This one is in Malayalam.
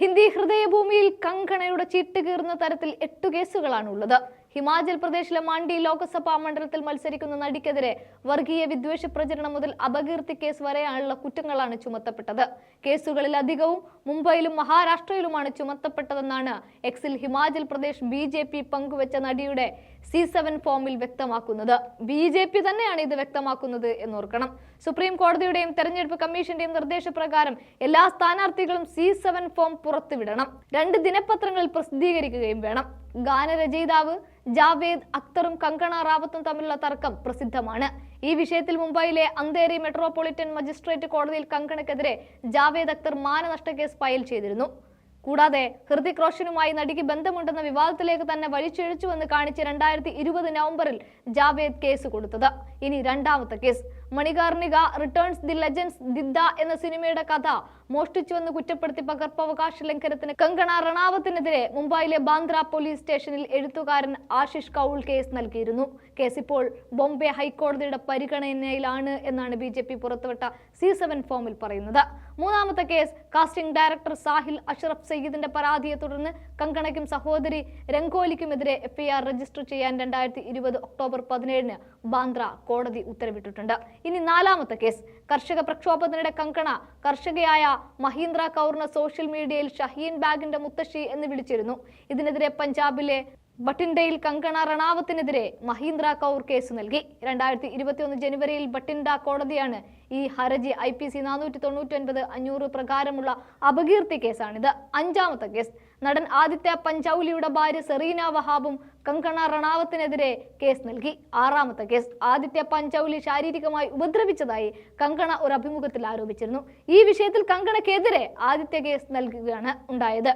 ഹിന്ദി ഹൃദയഭൂമിയിൽ കങ്കണയുടെ ചീട്ട് കീറുന്ന തരത്തിൽ എട്ടു കേസുകളാണ് ഉള്ളത് ഹിമാചൽ പ്രദേശിലെ മാണ്ഡി ലോക്സഭാ മണ്ഡലത്തിൽ മത്സരിക്കുന്ന നടിക്കെതിരെ വർഗീയ വിദ്വേഷ പ്രചരണം മുതൽ അപകീർത്തി കേസ് വരെയാണുള്ള കുറ്റങ്ങളാണ് ചുമത്തപ്പെട്ടത്. കേസുകളിൽ അധികവും മുംബൈയിലും മഹാരാഷ്ട്രയിലുമാണ് ചുമത്തപ്പെട്ടതെന്നാണ് എക്സിൽ Himachal Pradesh B J P പങ്കുവച്ച നടിയുടെ സി സെവൻ ഫോമിൽ വ്യക്തമാക്കുന്നത്. ബി ജെ പി തന്നെയാണ് ഇത് വ്യക്തമാക്കുന്നത് എന്നോർക്കണം. സുപ്രീം കോടതിയുടെയും തെരഞ്ഞെടുപ്പ് കമ്മീഷന്റെയും നിർദ്ദേശപ്രകാരം എല്ലാ സ്ഥാനാർത്ഥികളും സി സെവൻ ഫോം പുറത്തുവിടണം. രണ്ട് ദിനപത്രങ്ങളിൽ പ്രസിദ്ധീകരിക്കുകയും വേണം. ഗാനരചയിതാവ് ജാവേദ് അക്തറും കങ്കണ റാവത്തും തമ്മിലുള്ള തർക്കം പ്രസിദ്ധമാണ്. ഈ വിഷയത്തിൽ മുംബൈയിലെ അന്തേരി മെട്രോപൊളിറ്റൻ മജിസ്ട്രേറ്റ് കോടതിയിൽ കങ്കണക്കെതിരെ ജാവേദ് അക്തർ മാനനഷ്ട കേസ് ഫയൽ ചെയ്തിരുന്നു. കൂടാതെ ഹൃതിക് റോഷനുമായി നടിക്ക് ബന്ധമുണ്ടെന്ന വിവാദത്തിലേക്ക് തന്നെ വലിച്ചിഴച്ചുവെന്ന് കാണിച്ച് രണ്ടായിരത്തി ഇരുപത് നവംബറിൽ ജാവേദ് കേസ് കൊടുത്തത്. ഇനി രണ്ടാമത്തെ case. Manikarnika returns the legends Didda എന്ന സിനിമയുടെ കഥ മോഷ്ടിച്ചുവെന്ന് കുറ്റപ്പെടുത്തി പകർപ്പവകാശ ലംഘനത്തിന് കങ്കണ റണാവത്തിനെതിരെ മുംബൈയിലെ ബാന്ദ്ര പോലീസ് സ്റ്റേഷനിൽ എഴുത്തുകാരൻ ആശിഷ് കൗൾ കേസ് നൽകിയിരുന്നു. കേസ് ഇപ്പോൾ ബോംബെ ഹൈക്കോടതിയുടെ പരിഗണനയിലാണ് എന്നാണ് ബി ജെ പി പുറത്തുവിട്ട സി സെവൻ ഫോമിൽ പറയുന്നത്. മൂന്നാമത്തെ case casting director Sahil Ashraf സയ്യിദിന്റെ പരാതിയെ തുടർന്ന് കങ്കണയ്ക്കും സഹോദരി രംഗോലിക്കുമെതിരെ എഫ്ഐആർ രജിസ്റ്റർ ചെയ്യാൻ രണ്ടായിരത്തി ഇരുപത് ഒക്ടോബർ പതിനേഴിന് ബാന്ദ്ര കോടതി ഉത്തരവിട്ടിട്ടുണ്ട്. ഇനി നാലാമത്തെ കേസ്. കർഷക പ്രക്ഷോഭത്തിനിടെ കങ്കണ. കർഷകയായ മഹീന്ദ്ര കൗറിന് സോഷ്യൽ മീഡിയയിൽ ഷഹീൻ ബാഗിന്റെ മുത്തശ്ശി എന്ന് വിളിച്ചിരുന്നു. ഇതിനെതിരെ പഞ്ചാബിലെ ബട്ടിൻഡയിൽ കങ്കണ റണാവത്തിനെതിരെ മഹീന്ദ്ര കൗർ കേസ് നൽകി. രണ്ടായിരത്തി ഇരുപത്തിയൊന്ന് ജനുവരിയിൽ ബട്ടിൻഡ കോടതിയാണ് ഈ ഹർജി. ഐ പി സി നാനൂറ്റി തൊണ്ണൂറ്റി ഒൻപത് അഞ്ഞൂറ് പ്രകാരമുള്ള അപകീർത്തി കേസാണിത്. അഞ്ചാമത്തെ കേസ്. നടൻ ആദിത്യ പഞ്ചൗലിയുടെ ഭാര്യ സെറീന വഹാബും കങ്കണ റണാവത്തിനെതിരെ കേസ് നൽകി. ആറാമത്തെ കേസ് ആദിത്യ പഞ്ചൗലി ശാരീരികമായി ഉപദ്രവിച്ചതായി കങ്കണ ഒരു അഭിമുഖത്തിൽ ആരോപിച്ചിരുന്നു. ഈ വിഷയത്തിൽ കങ്കണക്കെതിരെ ആദിത്യ കേസ് നൽകുകയാണ് ഉണ്ടായത്.